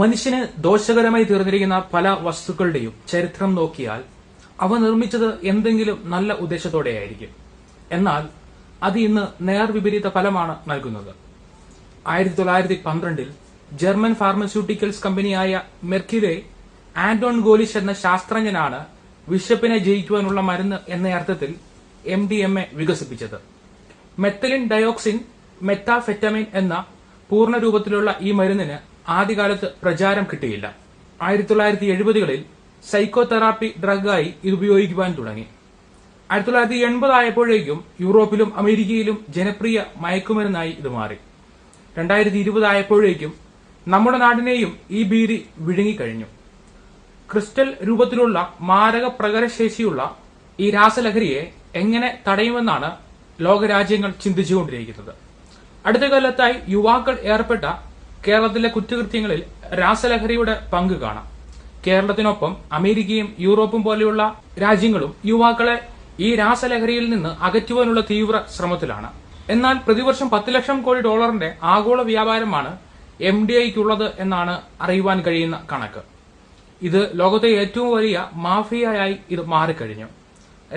മനുഷ്യന് ദോഷകരമായി തീർന്നിരിക്കുന്ന പല വസ്തുക്കളുടെയും ചരിത്രം നോക്കിയാൽ അവ നിർമ്മിച്ചത് എന്തെങ്കിലും നല്ല ഉദ്ദേശത്തോടെയായിരിക്കും. എന്നാൽ അത് ഇന്ന് നേർവിപരീത ഫലമാണ് നൽകുന്നത്. ആയിരത്തി തൊള്ളായിരത്തി പന്ത്രണ്ടിൽ ജർമ്മൻ ഫാർമസ്യൂട്ടിക്കൽസ് കമ്പനിയായ മെർക്കിലെ ആന്റോൺ ഗോലിഷ് എന്ന ശാസ്ത്രജ്ഞനാണ് വിശപ്പിനെ ജയിക്കുവാനുള്ള മരുന്ന് എന്ന അർത്ഥത്തിൽ എം ഡി എം എ വികസിപ്പിച്ചത്. മെത്തലിൻ ഡയോക്സിൻ മെറ്റാഫെറ്റമിൻ എന്ന പൂർണ രൂപത്തിലുള്ള ഈ മരുന്നിന് ആദ്യകാലത്ത് പ്രചാരം കിട്ടിയില്ല. ആയിരത്തി തൊള്ളായിരത്തി എഴുപതുകളിൽ സൈക്കോതെറാപ്പി ഡ്രഗായി ഇത് ഉപയോഗിക്കുവാൻ തുടങ്ങി. ആയിരത്തി തൊള്ളായിരത്തി എൺപത് ആയപ്പോഴേക്കും യൂറോപ്പിലും അമേരിക്കയിലും ജനപ്രിയ മയക്കുമരുന്നായി ഇത് മാറി. രണ്ടായിരത്തി ഇരുപത് ആയപ്പോഴേക്കും നമ്മുടെ നാടിനെയും ഈ ഭീതി വിഴുങ്ങിക്കഴിഞ്ഞു. ക്രിസ്റ്റൽ രൂപത്തിലുള്ള മാരക പ്രകരശേഷിയുള്ള ഈ രാസലഹരിയെ എങ്ങനെ തടയുമെന്നാണ് ലോകരാജ്യങ്ങൾ ചിന്തിച്ചുകൊണ്ടിരിക്കുന്നത്. അടുത്ത കാലത്തായി യുവാക്കൾ ഏർപ്പെട്ട കേരളത്തിലെ കുറ്റകൃത്യങ്ങളിൽ രാസലഹരിയുടെ പങ്ക് കാണാം. കേരളത്തിനൊപ്പം അമേരിക്കയും യൂറോപ്പും പോലെയുള്ള രാജ്യങ്ങളും യുവാക്കളെ ഈ രാസലഹരിയിൽ നിന്ന് അകറ്റുവാനുള്ള തീവ്ര ശ്രമത്തിലാണ്. എന്നാൽ പ്രതിവർഷം പത്ത് ലക്ഷം കോടി ഡോളറിന്റെ ആഗോള വ്യാപാരമാണ് എം ഡി ഐക്കുള്ളത് എന്നാണ് അറിയുവാൻ കഴിയുന്ന കണക്ക്. ഇത് ലോകത്തെ ഏറ്റവും വലിയ മാഫിയയായി ഇത് മാറിക്കഴിഞ്ഞു.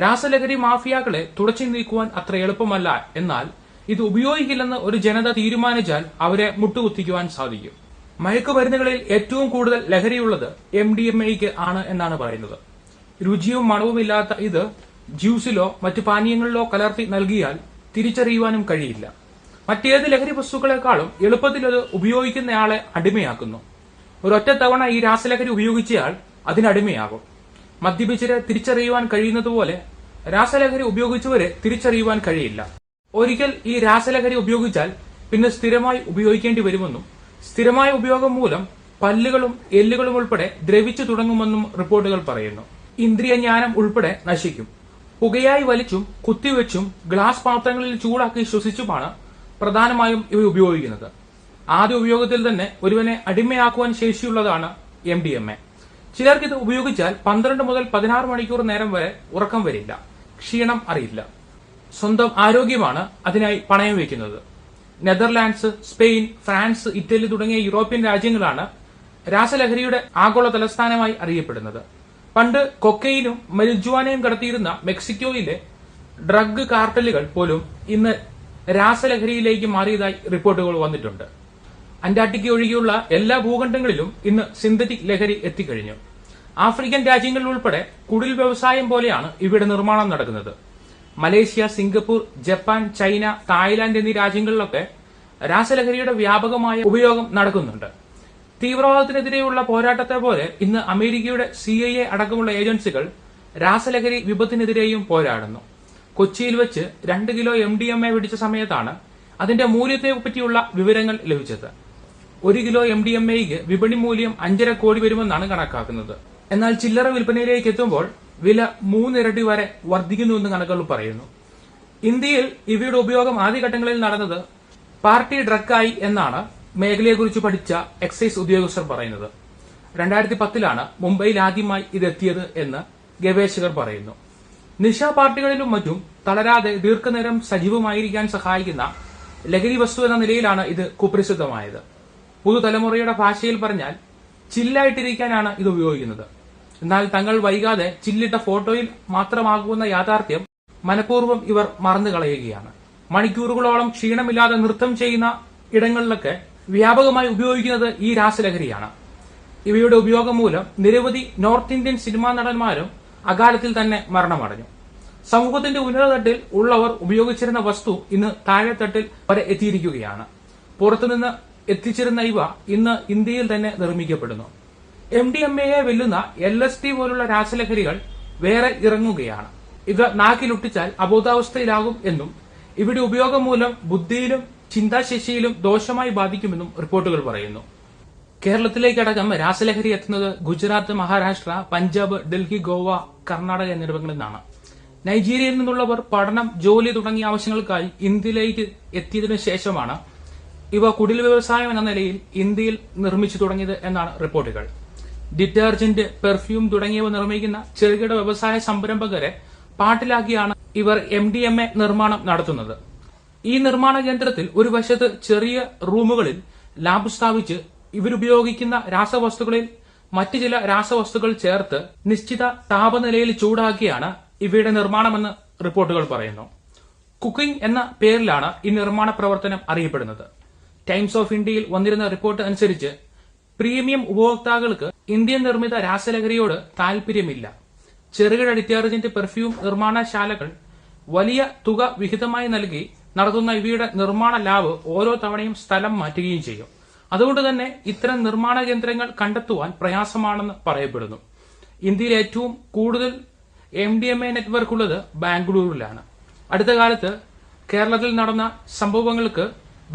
രാസലഹരി മാഫിയാക്കളെ തുടച്ചു നീക്കുവാൻ അത്ര എളുപ്പമല്ല എന്നാൽ ഇത് ഉപയോഗിക്കില്ലെന്ന് ഒരു ജനത തീരുമാനിച്ചാൽ അവരെ മുട്ടുകുത്തിക്കുവാൻ സാധിക്കും. മയക്കുമരുന്നുകളിൽ ഏറ്റവും കൂടുതൽ ലഹരിയുള്ളത് എം ഡി എം എക്ക് ആണ് എന്നാണ് പറയുന്നത്. രുചിയും മണവുമില്ലാത്ത ഇത് ജ്യൂസിലോ മറ്റു പാനീയങ്ങളിലോ കലർത്തി നൽകിയാൽ തിരിച്ചറിയുവാനും കഴിയില്ല. മറ്റേത് ലഹരി വസ്തുക്കളെക്കാളും എളുപ്പത്തിൽ അത് ഉപയോഗിക്കുന്നയാളെ അടിമയാക്കുന്നു. ഒരൊറ്റ തവണ ഈ രാസലഹരി ഉപയോഗിച്ചയാൾ അതിനടിമയാകും മദ്യപിച്ചരെ തിരിച്ചറിയുവാൻ കഴിയുന്നതുപോലെ രാസലഹരി ഉപയോഗിച്ചവരെ തിരിച്ചറിയുവാൻ കഴിയില്ല. ഒരിക്കൽ ഈ രാസലഹരി ഉപയോഗിച്ചാൽ പിന്നെ സ്ഥിരമായി ഉപയോഗിക്കേണ്ടി വരുമെന്നും സ്ഥിരമായ ഉപയോഗം മൂലം പല്ലുകളും എല്ലുകളും ഉൾപ്പെടെ ദ്രവിച്ചു തുടങ്ങുമെന്നും റിപ്പോർട്ടുകൾ പറയുന്നു. ഇന്ദ്രിയജ്ഞാനം ഉൾപ്പെടെ നശിക്കും. പുകയായി വലിച്ചും കുത്തിവെച്ചും ഗ്ലാസ് പാത്രങ്ങളിൽ ചൂടാക്കി ശ്വസിച്ചുമാണ് പ്രധാനമായും ഇവ ഉപയോഗിക്കുന്നത്. ആദ്യ ഉപയോഗത്തിൽ തന്നെ ഒരുവനെ അടിമയാക്കുവാൻ ശേഷിയുള്ളതാണ് എം ഡി എം എ ചിലർക്ക് ഇത് ഉപയോഗിച്ചാൽ പന്ത്രണ്ട് മുതൽ പതിനാറ് മണിക്കൂർ നേരം വരെ ഉറക്കം വരില്ല. ക്ഷീണം അറിയില്ല. സ്വന്തം ആരോഗ്യമാണ് അതിനായി പണയം വയ്ക്കുന്നത്. നെതർലാൻഡ്സ് സ്പെയിൻ ഫ്രാൻസ് ഇറ്റലി തുടങ്ങിയ യൂറോപ്യൻ രാജ്യങ്ങളാണ് രാസലഹരിയുടെ ആഗോള തലസ്ഥാനമായി അറിയപ്പെടുന്നത്. പണ്ട് കൊക്കയിനും മരിജുവാനയും കടത്തിയിരുന്ന മെക്സിക്കോയിലെ ഡ്രഗ് കാർട്ടലുകൾ പോലും ഇന്ന് രാസലഹരിയിലേക്ക് മാറിയതായി റിപ്പോർട്ടുകൾ വന്നിട്ടുണ്ട്. അന്റാർട്ടിക്ക ഒഴികെയുള്ള എല്ലാ ഭൂഖണ്ഡങ്ങളിലും ഇന്ന് സിന്തറ്റിക് ലഹരി എത്തിക്കഴിഞ്ഞു. ആഫ്രിക്കൻ രാജ്യങ്ങളിൽ ഉൾപ്പെടെ കുടിൽ വ്യവസായം പോലെയാണ് ഇവിടെ നിർമ്മാണം നടക്കുന്നത്. Malaysia Singapore Japan China Thailand എന്നീ രാജ്യങ്ങളിലൊക്കെ രാസലഹരിയുടെ വ്യാപകമായ ഉപയോഗം നടക്കുന്നുണ്ട്. തീവ്രവാദത്തിനെതിരെയുള്ള പോരാട്ടത്തെ പോലെ ഇന്ന് അമേരിക്കയുടെ സി ഐ എ അടക്കമുള്ള ഏജൻസികൾ രാസലഹരി വിപത്തിനെതിരെയും പോരാടുന്നു. കൊച്ചിയിൽ വെച്ച് രണ്ട് kilo M D M A പിടിച്ച സമയത്താണ് അതിന്റെ മൂല്യത്തെ പറ്റിയുള്ള വിവരങ്ങൾ ലഭിച്ചത്. ഒരു കിലോ എം ഡി എം എക്ക് വിപണി മൂല്യം അഞ്ചര കോടി വരുമെന്നാണ് കണക്കാക്കുന്നത്. എന്നാൽ ചില്ലറ വിൽപ്പനയിലേക്ക് എത്തുമ്പോൾ വില മൂന്നിരട്ടി വരെ വർദ്ധിക്കുന്നു എന്ന് കണക്കുകൾ പറയുന്നു. ഇന്ത്യയിൽ ഇവയുടെ ഉപയോഗം ആദ്യഘട്ടങ്ങളിൽ നടന്നത് പാർട്ടി ഡ്രഗായി എന്നാണ് മേഖലയെക്കുറിച്ച് പഠിച്ച എക്സൈസ് ഉദ്യോഗസ്ഥർ പറയുന്നത്. രണ്ടായിരത്തി പത്തിലാണ് മുംബൈയിൽ ആദ്യമായി ഇതെത്തിയത് എന്ന് ഗവേഷകർ പറയുന്നു. നിശാ പാർട്ടികളിലും മറ്റും തളരാതെ ദീർഘനേരം സജീവമായിരിക്കാൻ സഹായിക്കുന്ന ലഹരി വസ്തു എന്ന നിലയിലാണ് ഇത് കുപ്രസിദ്ധമായത്. പുതുതലമുറയുടെ ഭാഷയിൽ പറഞ്ഞാൽ ചില്ലായിട്ടിരിക്കാനാണ് ഇത് ഉപയോഗിക്കുന്നത്. എന്നാൽ തങ്ങൾ വൈകാതെ ചില്ലിട്ട ഫോട്ടോയിൽ മാത്രമാകുന്ന യാഥാർത്ഥ്യം മനഃപൂർവം ഇവർ മറന്നു കളയുകയാണ് മണിക്കൂറുകളോളം ക്ഷീണമില്ലാതെ നൃത്തം ചെയ്യുന്ന ഇടങ്ങളിലൊക്കെ വ്യാപകമായി ഉപയോഗിക്കുന്നത് ഈ രാസലഹരിയാണ്. ഇവയുടെ ഉപയോഗം മൂലം നിരവധി നോർത്ത് ഇന്ത്യൻ സിനിമാ നടന്മാരും അകാലത്തിൽ തന്നെ മരണമടഞ്ഞു. സമൂഹത്തിന്റെ ഉന്നതതട്ടിൽ ഉള്ളവർ ഉപയോഗിച്ചിരുന്ന വസ്തു ഇന്ന് താഴെത്തട്ടിൽ വരെ എത്തിയിരിക്കുകയാണ്. പുറത്തുനിന്ന് എത്തിച്ചിരുന്ന ഇവ ഇന്ന് ഇന്ത്യയിൽ തന്നെ നിർമ്മിക്കപ്പെടുന്നു. എം ഡി എം എയെ വെല്ലുന്ന എൽ എസ് ടി പോലുള്ള രാസലഹരികൾ വേറെ ഇറങ്ങുകയാണ്. ഇത് നാക്കിലൊട്ടിച്ചാൽ അബോധാവസ്ഥയിലാകും എന്നും ഇവിടെ ഉപയോഗം മൂലം ബുദ്ധിയിലും ചിന്താശേഷിയിലും ദോഷമായി ബാധിക്കുമെന്നും റിപ്പോർട്ടുകൾ പറയുന്നു. കേരളത്തിലേക്കടക്കം രാസലഹരി എത്തുന്നത് ഗുജറാത്ത് മഹാരാഷ്ട്ര പഞ്ചാബ് ഡൽഹി ഗോവ കർണാടക എന്നിവിടങ്ങളിൽ നിന്നാണ് നൈജീരിയയിൽ നിന്നുള്ളവർ പഠനം ജോലി തുടങ്ങിയ ആവശ്യങ്ങൾക്കായി ഇന്ത്യയിലേക്ക് എത്തിയതിനു ശേഷമാണ് ഇവ കുടിൽ വ്യവസായം എന്ന നിലയിൽ ഇന്ത്യയിൽ നിർമ്മിച്ചു തുടങ്ങിയത് എന്നാണ് റിപ്പോർട്ടുകൾ. ഡിറ്റർജന്റ് പെർഫ്യൂം തുടങ്ങിയവ നിർമ്മിക്കുന്ന ചെറുകിട വ്യവസായ സംരംഭകരെ പാട്ടിലാക്കിയാണ് ഇവർ എം ഡി എം എ നിർമ്മാണം നടത്തുന്നത്. ഈ നിർമ്മാണ കേന്ദ്രത്തിൽ ഒരു വശത്ത് ചെറിയ റൂമുകളിൽ ലാബ് സ്ഥാപിച്ച് ഇവരുപയോഗിക്കുന്ന രാസവസ്തുക്കളിൽ മറ്റു ചില രാസവസ്തുക്കൾ ചേർത്ത് നിശ്ചിത താപനിലയിൽ ചൂടാക്കിയാണ് ഇവയുടെ നിർമ്മാണമെന്ന് റിപ്പോർട്ടുകൾ പറയുന്നു. കുക്കിംഗ് എന്ന പേരിലാണ് ഈ നിർമ്മാണ പ്രവർത്തനം അറിയപ്പെടുന്നത്. ടൈംസ് ഓഫ് ഇന്ത്യയിൽ വന്നിരുന്ന റിപ്പോർട്ട് അനുസരിച്ച് പ്രീമിയം ഉപഭോക്താക്കൾക്ക് ഇന്ത്യൻ നിർമ്മിത രാസലഹരിയോട് താൽപര്യമില്ല. ചെറുകിട ഡിറ്റർജന്റ് പെർഫ്യൂം നിർമ്മാണശാലകൾ വലിയ തുക വിഹിതമായി നൽകി നടത്തുന്ന ഇവയുടെ നിർമ്മാണ ലാബ് ഓരോ തവണയും സ്ഥലം മാറ്റുകയും ചെയ്യും. അതുകൊണ്ട് തന്നെ ഇത്തരം നിർമ്മാണ കേന്ദ്രങ്ങൾ കണ്ടെത്തുവാൻ പ്രയാസമാണെന്ന് പറയപ്പെടുന്നു. ഇന്ത്യയിൽ ഏറ്റവും കൂടുതൽ M D M A network ഉള്ളത് ബാംഗ്ലൂരിലാണ്. അടുത്ത കാലത്ത് കേരളത്തിൽ നടന്ന സംഭവങ്ങൾക്ക്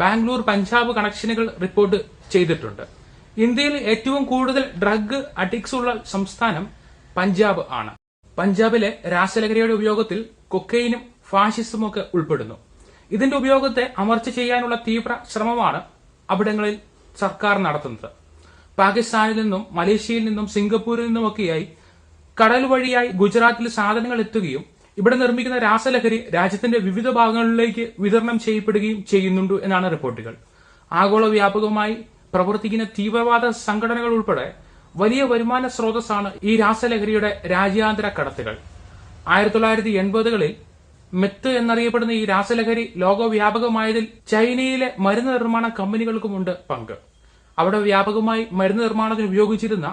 ബാംഗ്ലൂർ പഞ്ചാബ് കണക്ഷനുകൾ റിപ്പോർട്ട് ചെയ്തിട്ടുണ്ട്. ഇന്ത്യയിൽ ഏറ്റവും കൂടുതൽ ഡ്രഗ് അഡിക്സ് ഉള്ള സംസ്ഥാനം പഞ്ചാബ് ആണ്. പഞ്ചാബിലെ രാസലഹരിയുടെ ഉപയോഗത്തിൽ കൊക്കൈനും ഫാഷിസവും ഒക്കെ ഉൾപ്പെടുന്നു. ഇതിന്റെ ഉപയോഗത്തെ അമർച്ച ചെയ്യാനുള്ള തീവ്ര ശ്രമമാണ് അവിടങ്ങളിൽ സർക്കാർ നടത്തുന്നത്. പാകിസ്ഥാനിൽ നിന്നും മലേഷ്യയിൽ നിന്നും സിംഗപ്പൂരിൽ നിന്നുമൊക്കെയായി കടൽ വഴിയായി ഗുജറാത്തിൽ സാധനങ്ങൾ എത്തുകയും ഇവിടെ നിർമ്മിക്കുന്ന രാസലഹരി രാജ്യത്തിന്റെ വിവിധ ഭാഗങ്ങളിലേക്ക് വിതരണം ചെയ്യപ്പെടുകയും ചെയ്യുന്നുണ്ട് എന്നാണ് റിപ്പോർട്ടുകൾ. ആഗോള വ്യാപകമായി പ്രവർത്തിക്കുന്ന തീവ്രവാദ സംഘടനകൾ ഉൾപ്പെടെ വലിയ വരുമാന സ്രോതസ്സാണ് ഈ രാസലഹരിയുടെ രാജ്യാന്തര കടത്തുകൾ. ആയിരത്തി തൊള്ളായിരത്തി എൺപതുകളിൽ മെത്ത് എന്നറിയപ്പെടുന്ന ഈ രാസലഹരി ലോകവ്യാപകമായതിൽ ചൈനയിലെ മരുന്ന് നിർമ്മാണ കമ്പനികൾക്കുമുണ്ട് പങ്ക്. അവിടെ വ്യാപകമായി മരുന്ന് നിർമ്മാണത്തിന് ഉപയോഗിച്ചിരുന്ന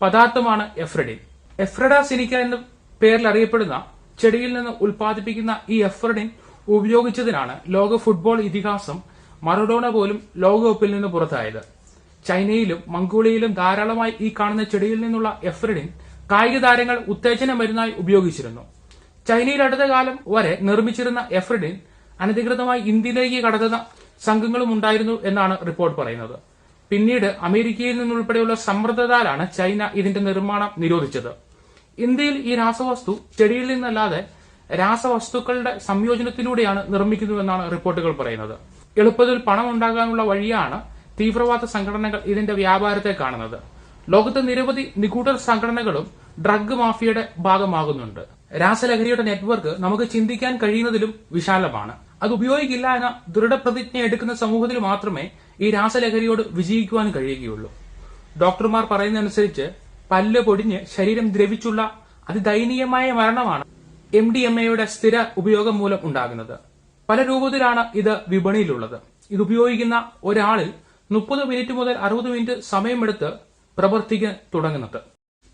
പദാർത്ഥമാണ് എഫ്രഡിൻ. എഫ്രഡ സിനിക്ക എന്ന പേരിൽ അറിയപ്പെടുന്ന ചെടിയിൽ നിന്ന് ഉൽപ്പാദിപ്പിക്കുന്ന ഈ എഫ്രഡിൻ ഉപയോഗിച്ചതിനാണ് ലോക ഫുട്ബോൾ ഇതിഹാസം മറഡോണ പോലും ലോകകപ്പിൽ നിന്ന് പുറത്തായത്. ചൈനയിലും മംഗോളിയയിലും ധാരാളമായി ഈ കാണുന്ന ചെടിയിൽ നിന്നുള്ള എഫ്രഡിൻ കായിക താരങ്ങൾ ഉത്തേജന മരുന്നായി ഉപയോഗിച്ചിരുന്നു. ചൈനയിൽ അടുത്ത കാലം വരെ നിർമ്മിച്ചിരുന്ന എഫ്രഡിൻ അനധികൃതമായി ഇന്ത്യയിലേക്ക് കടത്തുന്ന സംഘങ്ങളും ഉണ്ടായിരുന്നു എന്നാണ് റിപ്പോർട്ട് പറയുന്നത്. പിന്നീട് അമേരിക്കയിൽ നിന്നുൾപ്പെടെയുള്ള സമ്മർദ്ദത്താലാണ് ചൈന ഇതിന്റെ നിർമ്മാണം നിരോധിച്ചത്. ഇന്ത്യയിൽ ഈ രാസവസ്തു ചെടിയിൽ നിന്നല്ലാതെ രാസവസ്തുക്കളുടെ സംയോജനത്തിലൂടെയാണ് നിർമ്മിക്കുന്നതെന്നാണ് റിപ്പോർട്ടുകൾ പറയുന്നത്. എളുപ്പത്തിൽ പണം ഉണ്ടാകാനുള്ള വഴിയാണ് തീവ്രവാദ സംഘടനകൾ ഇതിന്റെ വ്യാപാരത്തെ കാണുന്നത്. ലോകത്തെ നിരവധി നിഗൂഢ സംഘടനകളും ഡ്രഗ് മാഫിയയുടെ ഭാഗമാകുന്നുണ്ട്. രാസലഹരിയുടെ നെറ്റ്വർക്ക് നമുക്ക് ചിന്തിക്കാൻ കഴിയുന്നതിലും വിശാലമാണ്. അത് ഉപയോഗിക്കില്ല എന്ന ദൃഢപ്രതിജ്ഞ എടുക്കുന്ന സമൂഹത്തിൽ മാത്രമേ ഈ രാസലഹരിയോട് വിജയിക്കുവാൻ കഴിയുകയുള്ളൂ. ഡോക്ടർമാർ പറയുന്നതനുസരിച്ച് പല്ല് പൊടിഞ്ഞ് ശരീരം ദ്രവിച്ചുള്ള അതിദയനീയമായ മരണമാണ് എം ഡി എം എയുടെ സ്ഥിര ഉപയോഗം മൂലം ഉണ്ടാകുന്നത്. പല രൂപത്തിലാണ് ഇത് വിപണിയിലുള്ളത്. ഇത് ഉപയോഗിക്കുന്ന ഒരാളിൽ മുപ്പത് മിനിറ്റ് മുതൽ അറുപത് മിനിറ്റ് സമയമെടുത്ത് പ്രവർത്തിക്കാൻ തുടങ്ങുന്നത്.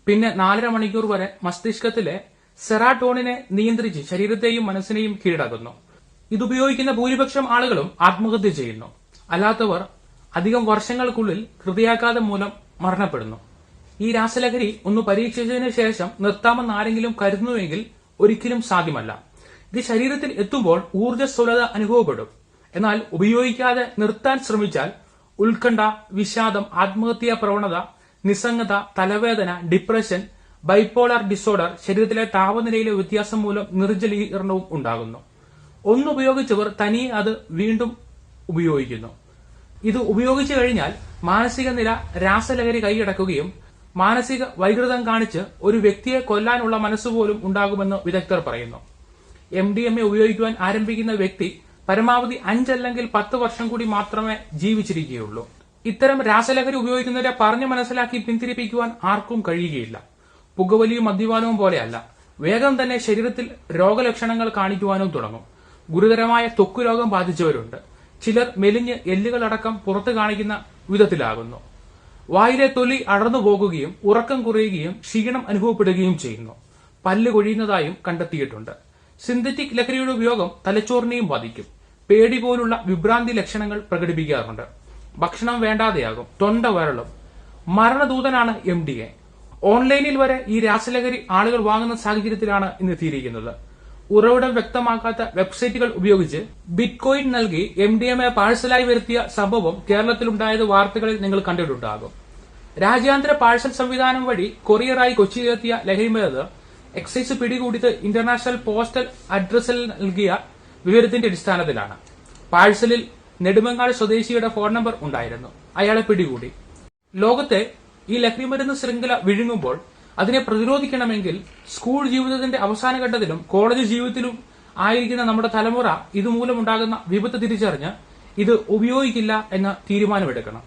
പിന്നെ നാലര മണിക്കൂർ വരെ മസ്തിഷ്കത്തിലെ സെറാട്ടോണിനെ നിയന്ത്രിച്ച് ശരീരത്തെയും മനസ്സിനെയും കീഴടക്കുന്നു. ഇതുപയോഗിക്കുന്ന ഭൂരിപക്ഷം ആളുകളും ആത്മഹത്യ ചെയ്യുന്നു. അല്ലാത്തവർ അധികം വർഷങ്ങൾക്കുള്ളിൽ ഹൃദയാഘാതം മൂലം മരണപ്പെടുന്നു. ഈ രാസലഹരി ഒന്ന് പരീക്ഷിച്ചതിന് ശേഷം നിർത്താമെന്ന് ആരെങ്കിലും കരുതുന്നുവെങ്കിൽ ഒരിക്കലും സാധ്യമല്ല. ഇത് ശരീരത്തിൽ എത്തുമ്പോൾ ഊർജസ്വലത അനുഭവപ്പെടും. എന്നാൽ ഉപയോഗിക്കാതെ നിർത്താൻ ശ്രമിച്ചാൽ ഉത്കണ്ഠ വിഷാദം ആത്മഹത്യാ പ്രവണത നിസ്സംഗത തലവേദന ഡിപ്രഷൻ ബൈപ്പോളാർ ഡിസോർഡർ ശരീരത്തിലെ താപനിലയിലെ വ്യത്യാസം മൂലം നിർജലീകരണവും ഉണ്ടാകുന്നു. ഒന്നുപയോഗിച്ചവർ തനിയെ അത് വീണ്ടും ഉപയോഗിക്കുന്നു. ഇത് ഉപയോഗിച്ചു കഴിഞ്ഞാൽ മാനസിക നില രാസലഹരി കൈയടക്കുകയും മാനസിക വൈകൃതം കാണിച്ച് ഒരു വ്യക്തിയെ കൊല്ലാനുള്ള മനസ്സുപോലും ഉണ്ടാകുമെന്ന് വിദഗ്ധർ പറയുന്നു. എം ഡി എം എ ഉപയോഗിക്കുവാൻ ആരംഭിക്കുന്ന വ്യക്തി പരമാവധി അഞ്ചല്ലെങ്കിൽ പത്ത് വർഷം കൂടി മാത്രമേ ജീവിച്ചിരിക്കുകയുള്ളൂ. ഇത്തരം രാസലഹരി ഉപയോഗിക്കുന്നവരെ പറഞ്ഞു മനസ്സിലാക്കി പിന്തിരിപ്പിക്കുവാൻ ആർക്കും കഴിയുകയില്ല. പുകവലിയും മദ്യപാനവും പോലെയല്ല. വേഗം തന്നെ ശരീരത്തിൽ രോഗലക്ഷണങ്ങൾ കാണിക്കുവാനും തുടങ്ങും. ഗുരുതരമായ ത്വക്ക് രോഗം ബാധിച്ചവരുണ്ട്. ചിലർ മെലിഞ്ഞ് എല്ലുകളടക്കം പുറത്തു കാണിക്കുന്ന വിധത്തിലാകുന്നു. വായിലെ തൊലി അടർന്നു പോകുകയും ഉറക്കം കുറയുകയും ക്ഷീണം അനുഭവപ്പെടുകയും ചെയ്യുന്നു. പല്ല് കൊഴിയുന്നതായും കണ്ടെത്തിയിട്ടുണ്ട്. സിന്തറ്റിക് ലഹരിയുടെ ഉപയോഗം തലച്ചോറിനെയും ബാധിക്കും. പേടി പോലുള്ള വിഭ്രാന്തി ലക്ഷണങ്ങൾ പ്രകടിപ്പിക്കാറുണ്ട്. ഭക്ഷണം വേണ്ടാതെയാകും. തൊണ്ട വരളും. മരണദൂതനാണ് എം ഡി എ. ഓൺലൈനിൽ വരെ ഈ രാസലഹരി ആളുകൾ വാങ്ങുന്ന സാഹചര്യത്തിലാണ് ഇന്ന് എത്തിയിരിക്കുന്നത്. ഉറവിടം വ്യക്തമാക്കാത്ത വെബ്സൈറ്റുകൾ ഉപയോഗിച്ച് ബിറ്റ്കോയിൻ നൽകി എം ഡി എം എ പാഴ്സലായി വരുത്തിയ സംഭവം കേരളത്തിലുണ്ടായത് വാർത്തകളിൽ നിങ്ങൾ കണ്ടിട്ടുണ്ടാകും. രാജ്യാന്തര പാഴ്സൽ സംവിധാനം വഴി കൊറിയറായി കൊച്ചിയിലെത്തിയ ലഹരിമരുന്ന് എക്സൈസ് പിടികൂടിയത് ഇന്റർനാഷണൽ പോസ്റ്റൽ അഡ്രസ്സിൽ നൽകിയ വിവരത്തിന്റെ അടിസ്ഥാനത്തിലാണ്. പാഴ്സലിൽ നെടുമങ്ങാട് സ്വദേശിയുടെ ഫോൺ നമ്പർ ഉണ്ടായിരുന്നു. അയാളെ പിടികൂടി. ലോകത്തെ ഈ ലഹരിമരുന്ന് ശൃംഖല വിഴുങ്ങുമ്പോൾ അതിനെ പ്രതിരോധിക്കണമെങ്കിൽ സ്കൂൾ ജീവിതത്തിന്റെ അവസാന ഘട്ടത്തിലും കോളേജ് ജീവിതത്തിലും ആയിരിക്കുന്ന നമ്മുടെ തലമുറ ഇതുമൂലമുണ്ടാകുന്ന വിപത്ത് തിരിച്ചറിഞ്ഞ് ഇത് ഉപയോഗിക്കില്ല എന്ന തീരുമാനമെടുക്കണം.